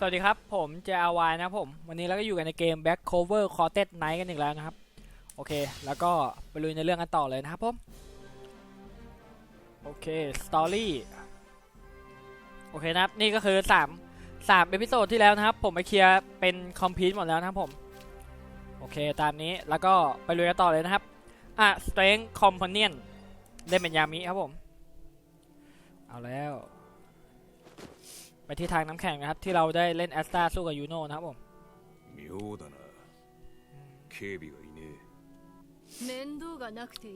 สวัสดีครับ ผม JRY นะครับผม วันนี้เราก็อยู่กันในเกม Back Cover c o r t e d Night กันอีกแล้วนะครับ โอเค แล้วก็ไปลุยในเรื่องกันต่อเลยนะครับผม โอเค Story โอเคนะครับ นี่ก็คือ 3 3เอพิโซดที่แล้วนะครับ ผมไปเคลียร์เป็นคอมพิวต์หมดแล้วนะครับผม โอเค ตามนี้ แล้วก็ไปลุยกันต่อเลยนะครับ อะ Strength Companion เล่นเป็นยามิครับผม เอาแล้ว ไปที่ทางน้ำแข็งนะครับ ที่เราได้เล่นแอสตาสู้กับยูโน่นะครับผม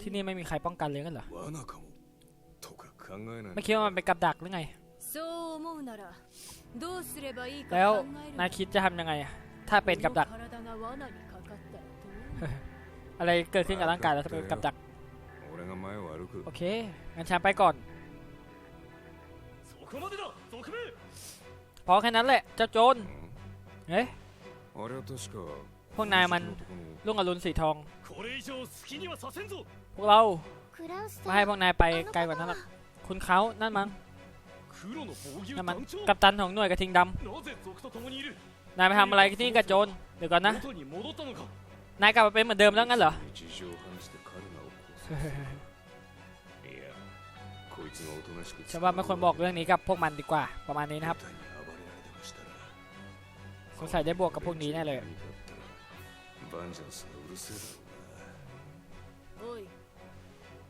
ที่นี่ไม่มีใครป้องกันเลยกันเหรอไม่คิดว่ามันเป็นกับดักหรือไง แล้วนายคิดจะทำยังไง ถ้าเป็นกับดัก อะไรเกิดขึ้นกับร่างกายเราจะเป็นกับดัก โอเค งั้นฉันไปก่อน พอแค่นั้นแหละเจ้าโจรเฮ้ยพวกนายมันลุงอรุณสีทอง พวกเราไม่ให้พวกนายไปไกลกว่านั้นหรอกคุณเขานั่นมั้งนั่นมันกัปตันของหน่วยกระทิงดำนายไปทำอะไรที่นี่กับโจนเดี๋ยวก่อนนะนายกลับมาเป็นเหมือนเดิมแล้วงั้นเหรอฉันว่าไม่ควรบอกเรื่องนี้กับพวกมันดีกว่าประมาณนี้นะครับ สงสัยได้บวกกับพวกนี้แน่เลย 何かあったらバンジャンスがうるせえだろうなおい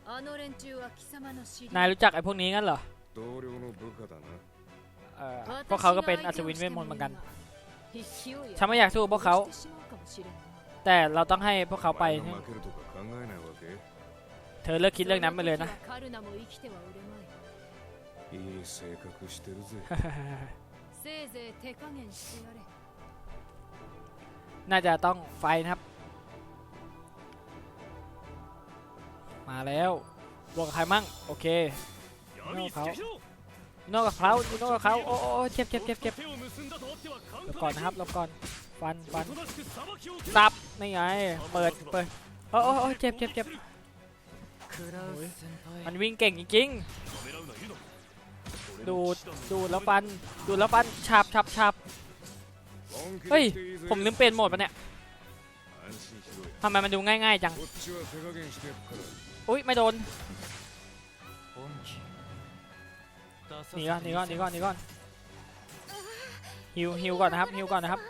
あの連中は貴様の知り นายรู้จักไอ้พวกนี้งั้นเหรอ 同僚の部下だな เออพวกเขาก็เป็นอัศวินเวทมนต์เหมือนกัน ฉันไม่อยากสู้พวกเขา แต่เราต้องให้พวกเขาไป お前が負けるとか考えないわけ เธอเลิกคิดเรื่องนั้นไปเลยนะ カルナも生きてはおれまいいい性格してるぜせいぜい手加減してやれ น่าจะต้องไฟนะครับ มาแล้วรวมใครมั่งโอเคโน่เขานอกับเขาโนอกกับเขาโอ้เจ็บเจ็บเจ็บเจ็บลบก่อนนะครับลบก่อนฟันฟันซับนี่ไงเปิดเปิดโอ้โอ้เจ็บเจ็บเจ็บมันวิ่งเก่งจริงๆดูดูแล้วฟันดูแล้วฟันฉับฉับฉับ เฮ้ย ผมลืมเปลี่ยนโหมดปะเนี่ยทำไมมันดูง่ายๆจัง อุ้ยไม่โดนหนีก่อนหนีก่อนหนีก่อนหนีก่อนฮิวฮิวก่อนนะครับฮิวก่อนนะครับ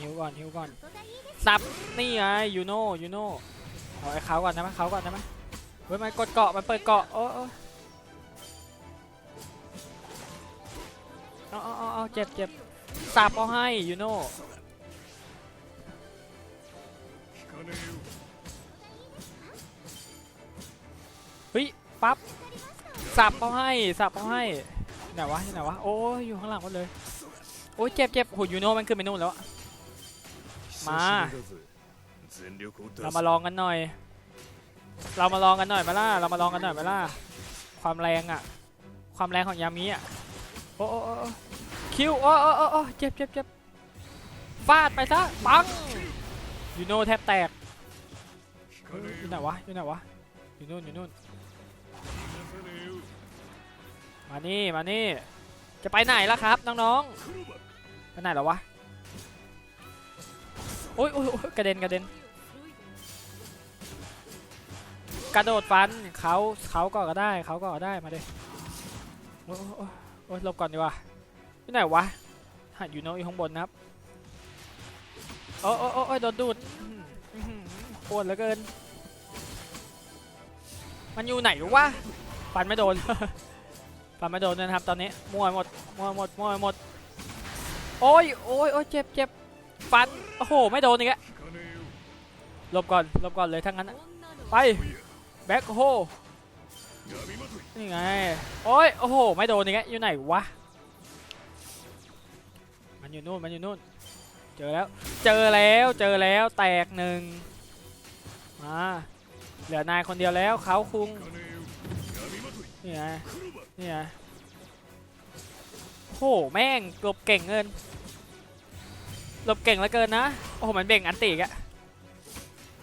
ฮิวก่อนฮิวก่อนซับนี่ไงยูโน่ยูโน่เอาไอ้เขาก่อนนะมั้ยเขาก่อนนะมั้ยเฮ้ยมันกดเกาะมันเปิดเกาะโอ้ เอาเอเจ็บเจ็บสาบเอาให้ยูโน่เฮ้ยปั๊บสับเอาให้สับเอาให้ไหนวะไหนวะโอ้ยอยู่ข้างหลังหมดเลยโอ้ยเจ็บเจ็บโหยูโน่มันขึ้นไปนู่นแล้วมาเรามาลองกันหน่อย เรามาลองกันหน่อยมาล่าเรามาลองกันหน่อยมาล่าความแรงอะ ความแรงของยามีอะ โอ้โอ้คิวโอ้โอ้โอ้เจ็บเจ็บเจ็บฟาดไปซะปังยูโน่แทบแตกอยู่ไหนวะอยู่ไหนวะอยู่นู่นอยู่นู่นมานี่มานี่จะไปไหนล่ะครับน้องๆไปไหนแล้ววะโอ้ยโอ้ยกระเด็นกระเด็นกระโดดฟันเขาเขาก็ได้เขาก็ก็ได้มาเลย โอ้ยลบก่อนดีกว่าที่ไหนวะหัอยู่น้องอีข้างบนนะครับโอ้โอ้โอ้โดนดูดโคตรเหลือเกิน มันอยู่ไหนวะฟันไม่โดนฟันไม่โดนนะครับ ตอนนี้มั่วหมดมั่วหมดมั่วหมดโอ้ยโอ้ยโอ้ยเจ็บเจ็บฟันโอ้โหไม่โดนอีกแล้วลบก่อนลบก่อนเลยทั้งนั้นไปแบ็คโฮ นี่ไง โอ้ย โอ้โห ไม่โดนนี่ไงอยู่ไหนวะ มันอยู่นู่น มันอยู่นู่น เจอแล้ว เจอแล้ว เจอแล้ว แตกหนึ่งมาเหลือนายคนเดียวแล้วเขาคุง นี่ไง นี่ไงโหแม่งหลบเก่งเกินหลบเก่งเหลือเกินนะ โอ้โห มันเบ่งอันติกอะ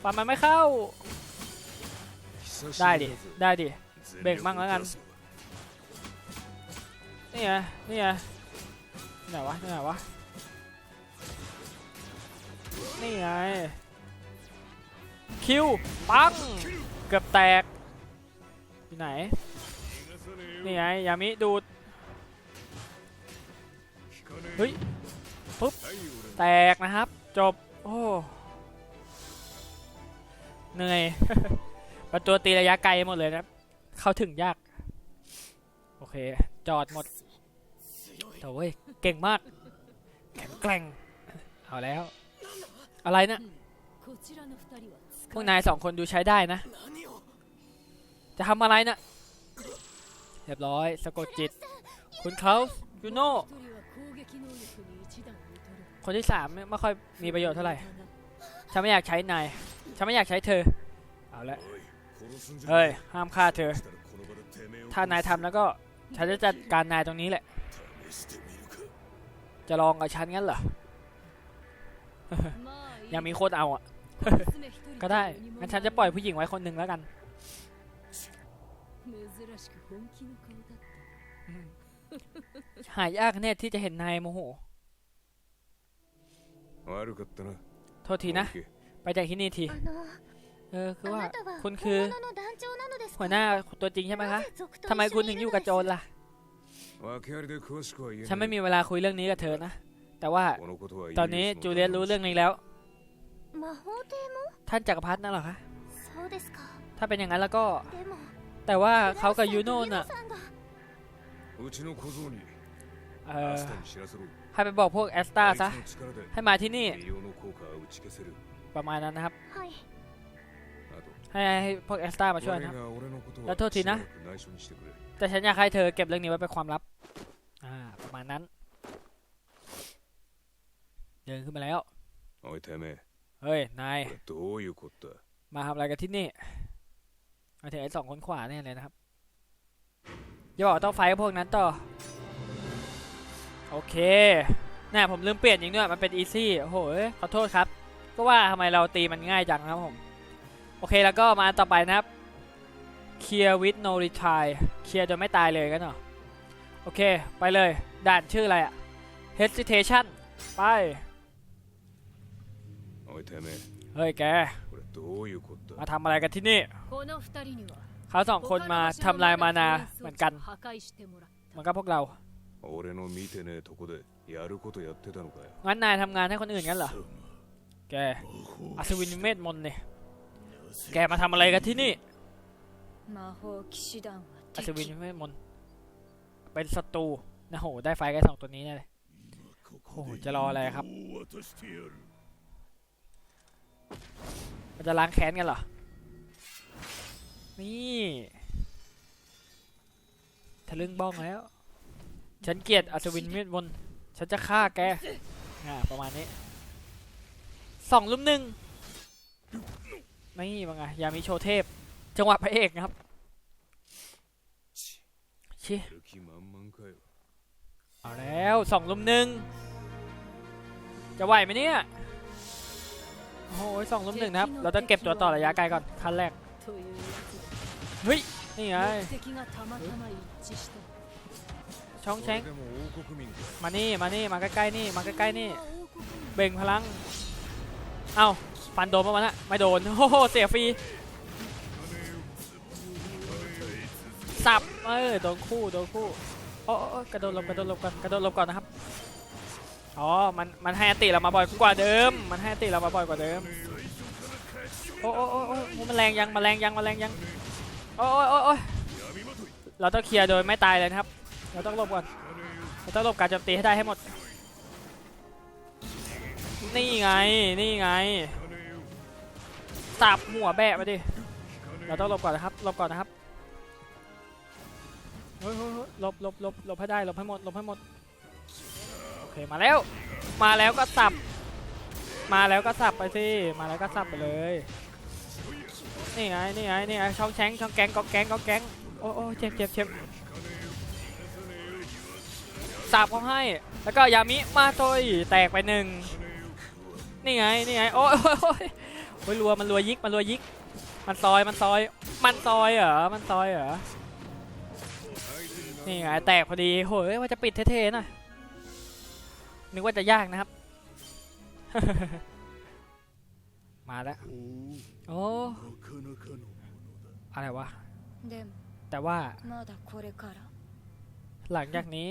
ฟันมันไม่เข้า ได้ดิ ได้ดิ เบรกมั่งแล้วกัน นี่ไง นี่ไงไหนวะไหนวะ นี่ไง คิว ปัง เกือบแตกอยู่ไหน นี่ไง ยามิดูด เฮ้ย ปุ๊บ แตกนะครับ จบ โอ้เหนื่อย ประตูตีระยะไกลหมดเลยครับ เขาถึงยาก โอเค จอดหมดแต่เว้ย เก่งมาก แข็งแกร่ง เอาแล้ว อะไรนะพวกนายสองคนดูใช้ได้นะ จะทำอะไรนะเรียบร้อยสะกดจิต คุณเขายูโน่คนที่สามไม่ค่อยมีประโยชน์เท่าไหร่ ฉันไม่อยากใช้นาย ฉันไม่อยากใช้เธอ เอาละ เฮ้ย ห้ามฆ่าเธอ ถ้านายทำแล้วก็ ฉันจะจัดการนายตรงนี้แหละ จะลองกับฉันงั้นเหรอ ยังมีโคตรเอาอะ ก็ได้ งั้นฉันจะปล่อยผู้หญิงไว้คนหนึ่งแล้วกันหายากแน่ที่จะเห็นนายโมโห โทษทีนะ ไปจากที่นี่ที เออคือว่าคุณคือหัวหน้าตัวจริงใช่ไหมคะทำไมคุณถึงอยู่กับโจรล่ะ ฉันไม่มีเวลาคุยเรื่องนี้กับเธอนะ แต่ว่าตอนนี้จูเลียตรู้เรื่องนี้แล้ว ท่านจักรพรรดินั่นหรอคะ ถ้าเป็นอย่างนั้นแล้วก็ แต่ว่าเขากับยูโน่น่ะให้ไปบอกพวกแอสตาซะ ให้มาที่นี่ ประมาณนั้นนะครับ ให้พวกเอสตามาช่วยนะแล้วโทษทีนะ แต่ฉันอยากให้เธอเก็บเรื่องนี้ไว้เป็นความลับ อ่า ประมาณนั้น เดินขึ้นมาแล้ว เฮ้ย นาย มาทำอะไรกันที่นี่มาถึงไอ้สองคนขวาเนี่ยเลยนะครับอย่าบอกต้องไฟพวกนั้นต่อ โอเคน่าผมลืมเปลี่ยนยิงด้วย มันเป็นอีซี่ โอ้โหขอโทษครับ ก็ว่าทำไมเราตีมันง่ายจังครับผม โอเคแล้วก็มาต่อไปนะครับเคลียร์วิดโนริทายเคลียร์จนไม่ตายเลยกันเหรอโอเค ไปเลย ด่านชื่ออะไรอะ hesitation ไปเฮ้ยแก มาทำอะไรกันที่นี่ เขาสองคนมาทำลายมานาเหมือนกัน มันก็พวกเรางั้นนายทำงานให้คนอื่นงั้นเหรอ แกอัศวินเมธมนเนี่ย แกมาทำอะไรกันที่นี่อัศวินไม่มนเป็นศัตรูนะโห ได้ไฟแค่สองตัวนี้เลยโอ้หจะรออะไรครับ มันจะล้างแค้นกันเหรอ นี่ทะลึ่งบ้องแล้ว ฉันเกลียดอัศวินมืดมน ฉันจะฆ่าแก อ่า ประมาณนี้ สองลุมหนึ่ง นี่มังไงยามิโชเทพ จังหวะพระเอกนะครับชิเอาแล้วสองลุมหนึ่งจะไหวไหมเนี่ยโอ้ยสองลุมหนึ่งนะครับ เราจะเก็บตัวต่อระยะไกลก่อนขั้นแรกเฮ้ยนี่ไงช่องแช้งมานี่มานี่มาใกล้ๆนี่มาใกล้ๆนี่ เบ่งพลัง เอา ฟันโดนปะวะนะไม่โดนโอ้โหเสียฟรีสับเออโดนคู่โดนคู่โอ้กระโดดลบกระโดดลบก่อนกระโดดลบก่อนนะครับอ๋อมันมันให้อติเรามาบ่อยกว่าเดิม มันให้อติเรามาบ่อยกว่าเดิมโอ้โอ้โอ้โอ้มันแรงยังมันแรงยังมันแรงยังโอ้โอ้โอ้เราต้องเคลียร์โดยไม่ตายเลยนะครับ เราต้องลบก่อนเราต้องลบการโจมตีให้ได้ให้หมด นี่ไง นี่ไง สับหัวแบะมาดิ เราต้องหลบก่อนนะครับหลบก่อนนะครับเฮ้ยเฮ้หลบหลบหลบหลบให้ได้หลบให้หมดหลบให้หมด โอเคมาแล้ว มาแล้วก็สับ มาแล้วก็สับไปสิ มาแล้วก็สับไปเลย นี่ไง นี่ไง นี่ไง ช่องแชงช่องแกงก็แกงก็แกงโอ้โอ้เจ็บเจ็บเจ็บสับเขาให้ แล้วก็ยามิมาโตยแตกไปหนึ่ง นี่ไง นี่ไง โอ้ย ฮ้ยรัวมันรัวยิกมันรัวยิก มันซอยมันซอยมันซอยเหรอมันซอยเหรอนี่ไงแตกพอดีโหยว่าจะปิดเท่ๆหน่อยนึกว่าจะยากนะครับ มาแล้วโอ้อะไรวะแต่ว่าหลังจากนี้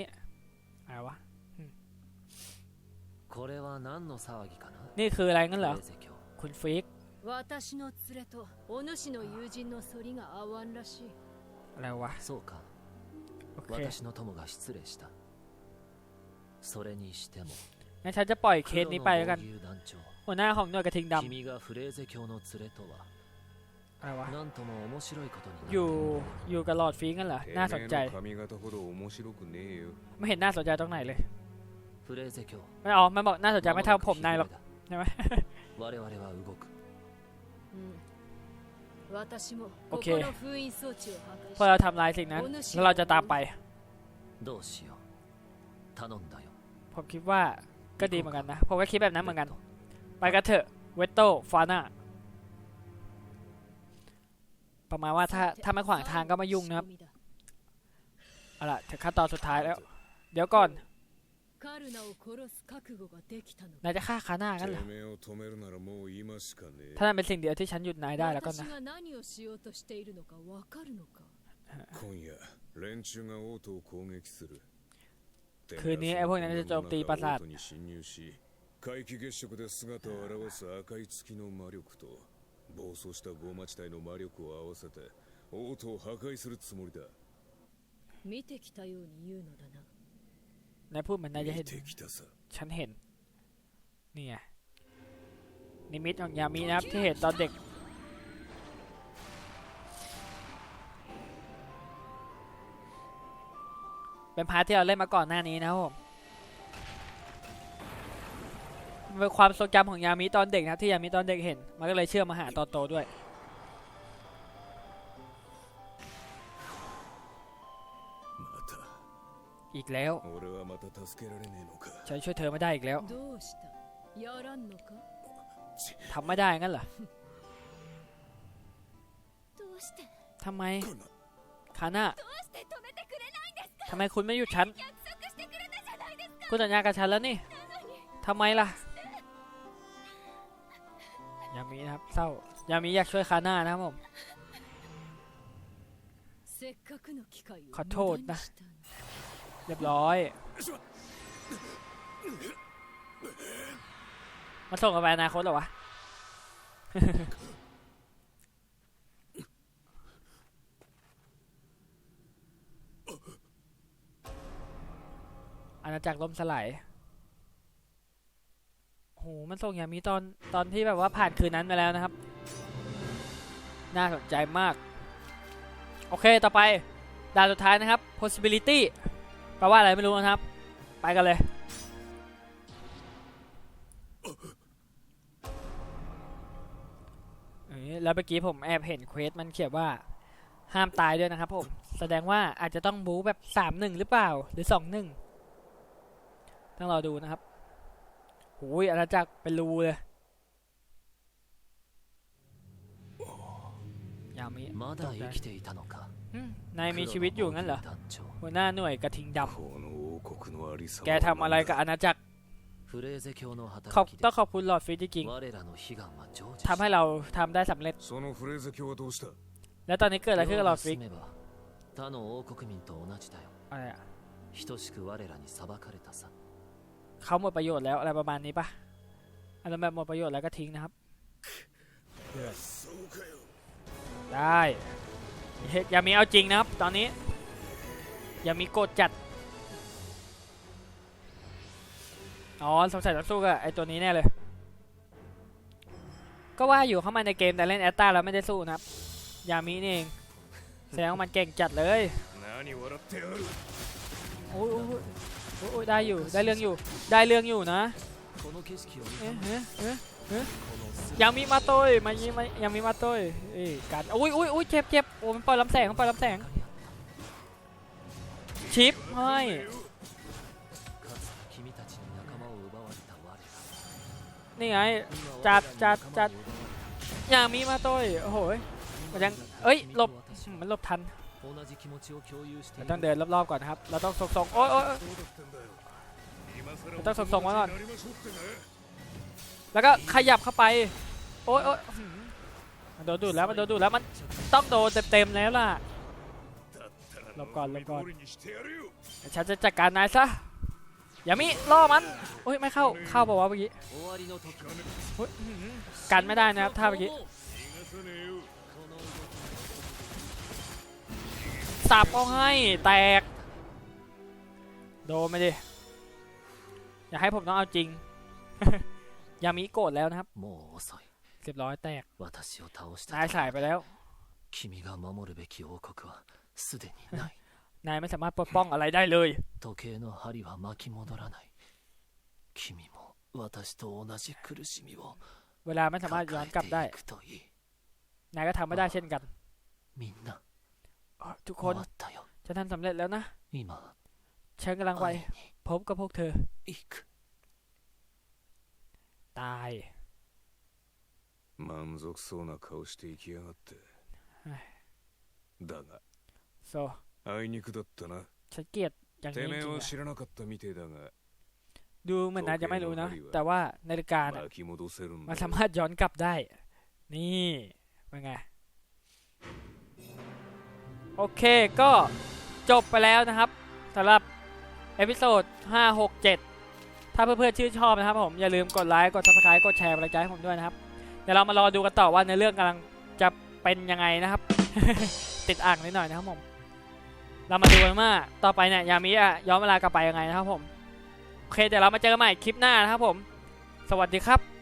อะไรวะนี่คืออะไรงั้นเหรอคุณฟิก 私の連れとお主の友人の反りが合わんらしい อะไรวะ そうか โอเค 私の友が失礼したそれにしても งั้นฉันจะปล่อยเค 黒 ส の นี้ไปแล้วกัน 猛牛団長 หัวหน้าของหน่วยกระทิงด 君がフレーゼ教の連れとは ำอะไรวะ なんとも面白いことになる อยู่อยู่กับหลอดฟิกกันเหรอ น่าสนใจ てめえの髪型ほど面白くねえよ ไม่เห็นน่าสนใจตรงไหนเลย フレーゼ教 ไม่อ๋อมันบอกน่าสนใจไม่เท่าผมนายหรอก ใช่ไหม โอเคพอเราทำลายสิ่งนั้นแล้วเราจะตามไปผมคิดว่าก็ดีเหมือนกันนะ ผมก็คิดแบบนั้นเหมือนกัน ไปกันเถอะ เวตโต้ฟาน่าประมาณว่าถ้าถ้าไม่ขวางทางก็ไม่ยุ่งนะครับเอาล่ะถึงขั้นตอนสุดท้ายแล้ว เดี๋ยวก่อน カルナを殺す覚悟ができたの นายจะฆ่าคาน่ากันเหรอ てめえを止めるならもう今しかね ถ้านั่นเป็นสิ่งเดียวที่ฉันหยุดนายได้แล้วก็ 私 นะ が何をしようとしているのかわかるのかえ今夜連中が王都を攻撃するคืนนี้ไอ้พวกนั้นจะโจมตีปราสาท 王都に侵入し皆既月食で姿を現す赤い月の魔力と暴走したゴーマ地帯の魔力を合わせて王都を破壊するつもりだ見てきたように言うのだな นายพูดเหมือนนายจะเห็น ฉันเห็น นี่ไง นิมิตของยามินะครับที่เห็นตอนเด็ก เป็นพาร์ทที่เราเล่นมาก่อนหน้านี้นะครัมเป็นความทรงจำของยามิตอนเด็กนะที่ยามิตอนเด็กเห็น มันก็เลยเชื่อมาหาตอนโตด้วย อีกแล้ว ฉันช่วยเธอไม่ได้อีกแล้วทำไม่ได้งั้นเหรอทำไมคาน่าทำไมคุณไม่หยุดฉัน คุณสัญญากับฉันแล้วนี่ทำไมล่ะ ยามีนะครับเศร้ายามีอยากช่วยคาน่านะครับผม ขอโทษนะ เรียบร้อยมาส่งกับไปอนาคตเหรอวะ อาณาจักรล่มสลายโห มันส่งอย่างมีตอนตอนที่แบบว่าผ่านคืนนั้นไปแล้วนะครับ น่าสนใจมาก โอเค ต่อไปด่านสุดท้ายนะครับ possibility แปลว่าอะไรไม่รู้นะครับ ไปกันเลย เอ้ยแล้วเมื่อกี้ผมแอบเห็นเควสมันเขียนว่า ห้ามตายด้วยนะครับผม แสดงว่าอาจจะต้องบู๊แบบสามหนึ่งหรือเปล่า หรือสองหนึ่งต้องรอดูนะครับหูยอาณาจักรเป็นรูเลย ยาวมี まだ生きていたのか อืม นายมีชีวิตอยู่งั้นเหรอหัวหน้าหน่วยกระทิงดำแกทำอะไรกับอาณาจักรขอบต้องขอบคุณหลอดฟิสจริงทำให้เราทำได้สำเร็จ แล้วตอนนี้เกิดอะไรขึ้นกับหลอดฟิสอะไรอะเขาหมดประโยชน์แล้วอะไรประมาณนี้ปะอารมณ์แบบหมดประโยชน์แล้วก็ทิ้งนะครับ ได้ ยามีเอาจริงนะครับ ตอนนี้ยามีโกดจัด อ๋อสงสัยต้องสู้กับไอตัวนี้แน่เลย ก็ว่าอยู่เข้ามาในเกมแต่เล่นแอตตาแล้วไม่ได้สู้นะครับ ยามีนี่เอง แสดงว่ามันเก่งจัดเลยโอ้ยโอ้ได้อยู่ ได้เรื่องอยู่ ได้เรื่องอยู่นะเอ๊ะเอ๊ะ ยังมีมาต้ยมายิงมายังมีมาต้ยอ้การอุ้ยอุ้ยอุ้ยเจ็บเจ็บโอ้มันปล่อยลำแสงมันปล่อยลำแสง ชิปให้นี่ไง จัดจัดจัดยังมีมาต้ยโอ้โหมันยังเอ้ยหลบมันหลบทันต้องเดินรอบๆก่อนครับ เราต้องส่งสองโอ้ยโอ้ยต้องส่งๆไว้ก่อน แล้วก็ขยับเข้าไป โอ้ยโอ้ยมันโดนดูดแล้วมันโดนดูดแล้วมันต้องโดนเต็มๆแล้วล่ะ หลบก่อนหลบก่อน ฉันจะจัดการนายซะ อย่ามิล่อมันโอ้ยไม่เข้าเข้าบอกว่าวะเมื่อกี้กันไม่ได้นะครับถ้าเมื่อกี้สับเอาให้แตก โดนไม่ดิ อย่าให้ผมต้องเอาจริง ยามิโกรธแล้วนะครับ もう遅い เรียบร้อยแตก 私を倒した นายสายไปแล้ว 君が守るべき王国はすでにない นายไม่สามารถปกป้องอะไรได้เลย 時計の針は巻き戻らない君も私と同じ苦しみを เวลาไม่สามารถย้อนกลับได้ 抱えていくといい นายก็ทำไม่ได้เช่นกัน みんな อ๋อทุกค 終 น わったよ ฉันทำสำเร็จแล้วนะ 今 ฉันกำลังไป 会いに พบกับพวกเธอ 行く ตาย 満足そうな顔して生きやがってはいだが โซ あいにくだったな ฉันเกลียดอย่าง て นี้ めえ จริง は ๆอะ 知らなかったみてえだが ดูเหมือนนายจะไม่รู้นะ โอเค แต่ว่านาฬิกาน่ะ 巻き戻せるん มัน だ สามารถย้อนกลับได้ นี่เป็นไง โอเคก็จบไปแล้วนะครับสำหรับเอพิโซด5 6 7 ถ้าเพื่อนๆชื่นชอบนะครับผมอย่าลืมกดไลค์กดซับสไครต์กดแชร์กำลังใจให้ผมด้วยนะครับเดี๋ยวเรามารอดูกันต่อว่าในเรื่องกำลังจะเป็นยังไงนะครับ ติดอ่างนิดหน่อยนะครับผมเรามาดูกันว่าต่อไปเนี่ยยามิอะย้อนเวลากลับไปยังไงนะครับผมโอเคเดี๋ยวเรามาเจอกันใหม่คลิปหน้านะครับผม สวัสดีครับ